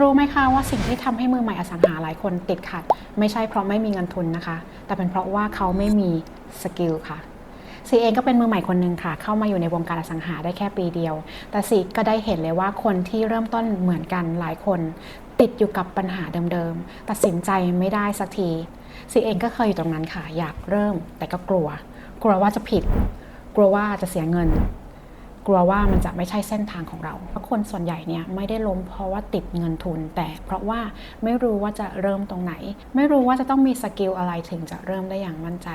รู้ไหมคะว่าสิ่งที่ทำให้มือใหม่อสังหาหลายคนติดขัด ไม่ใช่เพราะไม่มีเงินทุนนะคะ แต่เป็นเพราะว่าเขาไม่มีสกิลค่ะซีเองก็เป็นมือใหม่คนหนึ่งค่ะ เข้ามาอยู่ในวงการอสังหาได้แค่ปีเดียว แต่ซีก็ได้เห็นเลยว่าคนที่เริ่มต้นเหมือนกันหลายคน ติดอยู่กับปัญหาเดิมๆตัดสินใจไม่ได้สักทีซีเองก็เคยอยู่ตรงนั้นค่ะ อยากเริ่มแต่ก็กลัว กลัวว่าจะผิด กลัวว่าจะเสียเงิน ลัวว่ามันจะไม่ใช่เส้นทางของเรา เพราะคนส่วนใหญ่เนี่ยไม่ได้ล้มเพราะว่าติดเงินทุน แต่เพราะว่าไม่รู้ว่าจะเริ่มตรงไหน ไม่รู้ว่าจะต้องมีสกิลอะไรถึงจะเริ่มได้อย่างมั่นใจ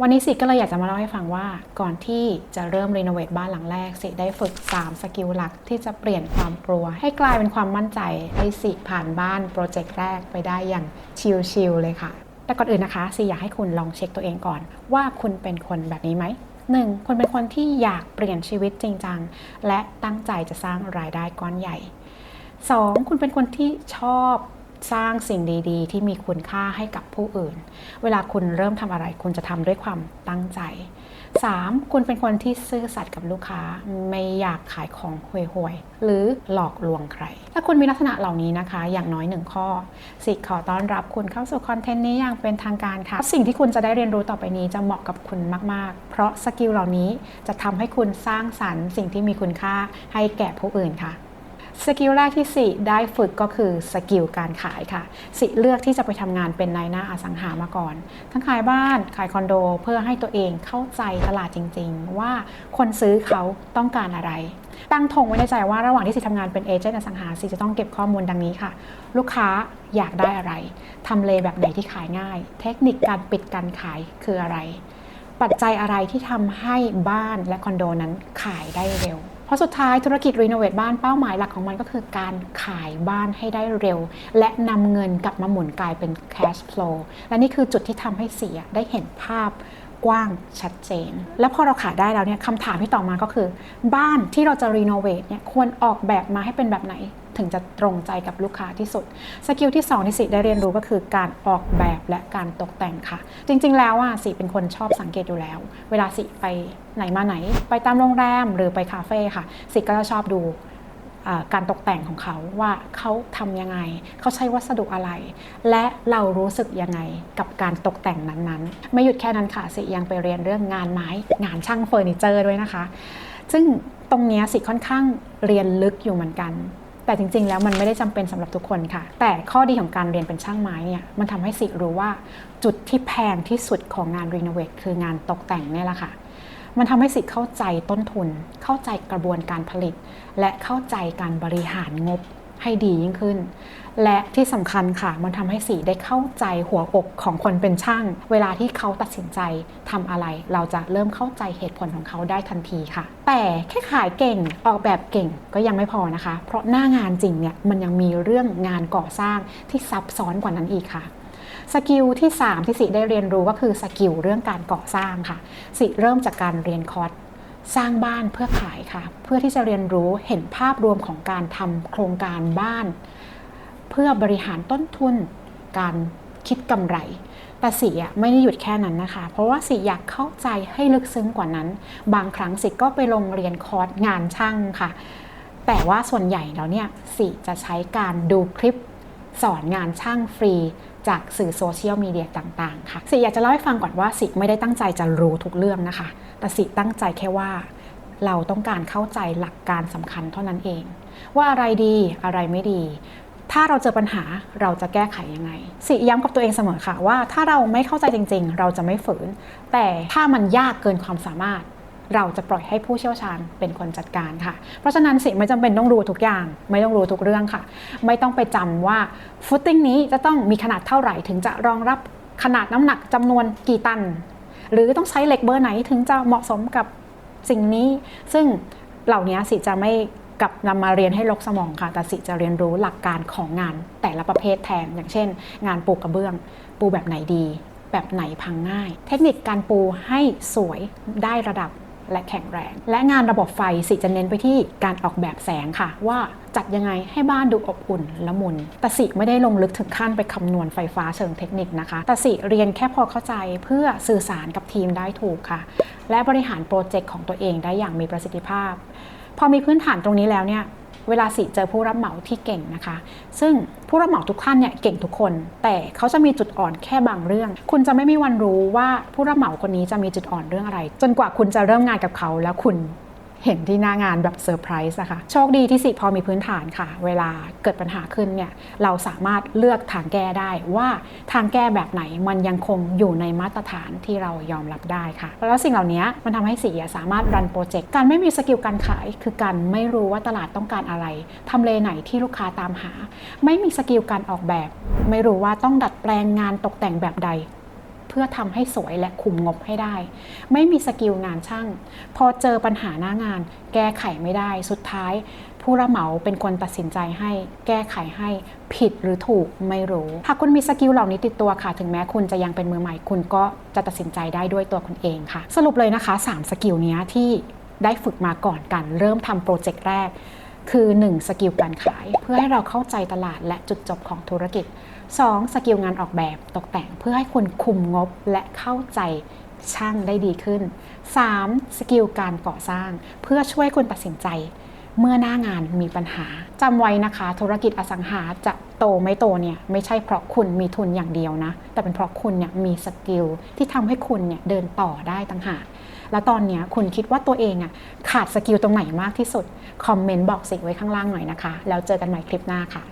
วันนี้สิก็เลยอยากจะมาเล่าให้ฟังว่า ก่อนที่จะเริ่มรีโนเวทบ้านหลังแรกสิได้ฝึก 3 สกิลหลักที่จะเปลี่ยนความกลัว ให้กลายเป็นความมั่นใจให้สิผ่านบ้านโปรเจกต์แรกไปได้อย่างชิลๆเลยค่ะแต่ก่อนอื่นนะคะซีอยากให้คุณลองเช็คตัวเองก่อน ว่าคุณเป็นคนแบบนี้ไหม 1. คุณเป็นคนที่อยากเปลี่ยนชีวิตจริงจัง และตั้งใจจะสร้างรายได้ก้อนใหญ่ 2. คุณเป็นคนที่ชอบสร้างสิ่งดี ๆ ที่มีคุณค่าให้กับผู้อื่น เวลาคุณเริ่มทำอะไร คุณจะทำด้วยความตั้งใจ 3. คุณเป็นคนที่ซื่อสัตย์กับลูกค้าไม่อยากขายของห่วยๆ หรือหลอกลวงใคร ถ้าคุณมีลักษณะเหล่านี้นะคะ อย่างน้อยหนึ่งข้อสิขอต้อนรับคุณเข้าสู่คอนเทนต์นี้อย่างเป็นทางการค่ะ สิ่งที่คุณจะได้เรียนรู้ต่อไปนี้จะเหมาะกับคุณมากๆ เพราะสกิลเหล่านี้จะทำให้คุณสร้างสรรค์สิ่งที่มีคุณค่าให้แก่ผู้อื่นค่ะ สกิลแรกที่สิได้ฝึกก็คือสกิลการขายค่ะ สิเลือกที่จะไปทำงานเป็นนายหน้าอสังหามาก่อน ทั้งขายบ้านขายคอนโด เพื่อให้ตัวเองเข้าใจตลาดจริง ๆ ว่าคนซื้อเขาต้องการอะไร ตั้งธงไว้ในใจว่าระหว่างที่สิทำงานเป็นเอเจนต์อสังหาสิจะต้องเก็บข้อมูลดังนี้ค่ะ ลูกค้าอยากได้อะไรทำเลแบบไหนที่ขายง่าย เทคนิคการปิดการขายคืออะไร ปัจจัยอะไรที่ทำให้บ้านและคอนโดนั้นขายได้เร็ว ราะสุดท้ายธุรกิจรีโนเวทบ้านเป้าหมายหลักของมันก็คือการขายบ้านให้ได้เร็ว และนำเงินกลับมาหมุนกลายเป็น cash flow และนี่คือจุดที่ทำให้เสียได้เห็นภาพกว้างชัดเจน แล้วพอเราขายได้แล้วเนี่ยคำถามที่ต่อมาก็คือ บ้านที่เราจะรีโนเวทเนี่ยควรออกแบบมาให้เป็นแบบไหน ถึงจะตรงใจกับลูกค้าที่สุด สกิลที่2ที่สิได้เรียนรู้ก็คือการออกแบบและการตกแต่งค่ะ จริง ๆ แล้วอะสิเป็นคนชอบสังเกตอยู่แล้ว เวลาสิไปไหนมาไหน ไปตามโรงแรมหรือไปคาเฟ่ค่ะ สิก็จะชอบดูการตกแต่งของเขาว่าเขาทำยังไง เขาใช้วัสดุอะไร และเรารู้สึกยังไงกับการตกแต่งนั้นๆ ไม่หยุดแค่นั้นค่ะสิยังไปเรียนเรื่องงานไม้ งานช่างเฟอร์นิเจอร์ด้วยนะคะ ซึ่งตรงนี้สิค่อนข้างเรียนลึกอยู่เหมือนกัน แต่จริง ๆ แล้วมันไม่ได้จำเป็นสำหรับทุกคนค่ะ แต่ข้อดีของการเรียนเป็นช่างไม้เนี่ยมันทำให้สิรู้ว่าจุดที่แพงที่สุดของงานรีโนเวทคืองานตกแต่งเนี่ยแหละค่ะมันทำให้สิเข้าใจต้นทุน เข้าใจกระบวนการผลิต และเข้าใจการบริหารงบ ให้ดียิ่งขึ้น และที่สำคัญค่ะ มันทำให้สีได้เข้าใจหัวอกของคนเป็นช่าง เวลาที่เขาตัดสินใจทำอะไร เราจะเริ่มเข้าใจเหตุผลของเขาได้ทันทีค่ะ แต่แค่ขายเก่งออกแบบเก่งก็ยังไม่พอนะคะ เพราะหน้างานจริงเนี่ยมันยังมีเรื่องงานก่อสร้างที่ซับซ้อนกว่านั้นอีกค่ะสกิลที่ 3 ที่สิได้เรียนรู้ก็คือสกิลเรื่องการก่อสร้างค่ะ สิเริ่มจากการเรียนคอร์ส สร้างบ้านเพื่อขายค่ะ เพื่อที่จะเรียนรู้เห็นภาพรวมของการทำโครงการบ้าน เพื่อบริหารต้นทุน การคิดกำไร แต่สิอ่ไม่ได้หยุดแค่นั้นนะคะ เพราะว่าสิอยากเข้าใจให้ลึกซึ้งกว่านั้น บางครั้งสิก็ไปลงเรียนคอร์สงานช่างค่ะ แต่ว่าส่วนใหญ่แล้วเนี่ยสิจะใช้การดูคลิป สอนงานช่างฟรีจากสื่อโซเชียลมีเดียต่างๆ ค่ะสิอยากจะเล่าให้ฟังก่อนว่าสิไม่ได้ตั้งใจจะรู้ทุกเรื่องนะคะ แต่สิตั้งใจแค่ว่าเราต้องการเข้าใจหลักการสำคัญเท่านั้นเอง ว่าอะไรดีอะไรไม่ดี ถ้าเราเจอปัญหาเราจะแก้ไขยังไง สิย้ำกับตัวเองเสมอค่ะว่า ถ้าเราไม่เข้าใจจริง ๆ เราจะไม่ฝืน แต่ถ้ามันยากเกินความสามารถ เราจะปล่อยให้ผู้เชี่ยวชาญเป็นคนจัดการค่ะ เพราะฉะนั้นสิไม่จำเป็นต้องรู้ทุกอย่าง ไม่ต้องรู้ทุกเรื่องค่ะ ไม่ต้องไปจำว่าฟุตติ้งนี้จะต้องมีขนาดเท่าไหร่ถึงจะรองรับขนาดน้ำหนักจำนวนกี่ตัน หรือต้องใช้เหล็กเบอร์ไหนถึงจะเหมาะสมกับสิ่งนี้ ซึ่งเหล่านี้สิจะไม่กลับนำมาเรียนให้ลกสมองค่ะ แต่สิจะเรียนรู้หลักการของงานแต่ละประเภทแทน อย่างเช่น งานปูกระเบื้อง ปูแบบไหนดี แบบไหนพังง่าย เทคนิคการปูให้สวยได้ระดับ และแข็งแรง และงานระบบไฟสิจะเน้นไปที่การออกแบบแสงค่ะ ว่าจัดยังไงให้บ้านดูอบอุ่นละมุน แต่สิไม่ได้ลงลึกถึงขั้นไปคำนวณไฟฟ้าเชิงเทคนิคนะคะ แต่สิเรียนแค่พอเข้าใจเพื่อสื่อสารกับทีมได้ถูกค่ะ และบริหารโปรเจกต์ของตัวเองได้อย่างมีประสิทธิภาพ พอมีพื้นฐานตรงนี้แล้วเนี่ย เวลาสิเจอผู้รับเหมาที่เก่งนะคะ ซึ่งผู้รับเหมาทุกท่านเนี่ยเก่งทุกคน แต่เขาจะมีจุดอ่อนแค่บางเรื่อง คุณจะไม่มีวันรู้ว่าผู้รับเหมาคนนี้จะมีจุดอ่อนเรื่องอะไร จนกว่าคุณจะเริ่มงานกับเขาแล้วคุณ เห็นที่หน้างานแบบเซอร์ไพรส์อะค่ะโชคดีที่สิพอมีพื้นฐานค่ะ เวลาเกิดปัญหาขึ้นเนี่ยเราสามารถเลือกทางแก้ได้ว่าทางแก้แบบไหนมันยังคงอยู่ในมาตรฐานที่เรายอมรับได้ค่ะ แล้วสิ่งเหล่านี้มันทำให้สีสามารถรันโปรเจกต์การไม่มีสกิลการขาย คือการไม่รู้ว่าตลาดต้องการอะไรทำเลไหนที่ลูกค้าตามหา ไม่มีสกิลการออกแบบ ไม่รู้ว่าต้องดัดแปลงงานตกแต่งแบบใด เพื่อทำให้สวยและคุมงบให้ได้ ไม่มีสกิลงานช่าง พอเจอปัญหาหน้างาน แก้ไขไม่ได้สุดท้าย ผู้รับเหมาเป็นคนตัดสินใจให้ แก้ไขให้ผิดหรือถูกไม่รู้ หากคุณมีสกิลเหล่านี้ติดตัวค่ะ ถึงแม้คุณจะยังเป็นมือใหม่ คุณก็จะตัดสินใจได้ด้วยตัวคุณเองค่ะ สรุปเลยนะคะ 3 สกิลนี้ที่ได้ฝึกมาก่อนกันเริ่มทำโปรเจกต์แรก คือ 1 สกิลการขาย เพื่อให้เราเข้าใจตลาดและจุดจบของธุรกิจ 2. สกิลงานออกแบบตกแต่งเพื่อให้คุณคุมงบและเข้าใจช่างได้ดีขึ้น 3. สกิลการก่อสร้าง เพื่อช่วยคุณตัดสินใจ เมื่อหน้างานมีปัญหาจำไว้นะคะ ธุรกิจอสังหาจะโตไม่โตเนี่ยไม่ใช่เพราะคุณมีทุนอย่างเดียวนะ แต่เป็นเพราะคุณเนี่ยมีสกิลที่ทำให้คุณเนี่ยเดินต่อได้ต่างหากแล้วตอนนี้คุณคิดว่าตัวเองอะขาดสกิลตรงไหนมากที่สุด คอมเมนต์บอกสิไว้ข้างล่างหน่อยนะคะ แล้วเจอกันใหม่คลิปหน้าค่ะ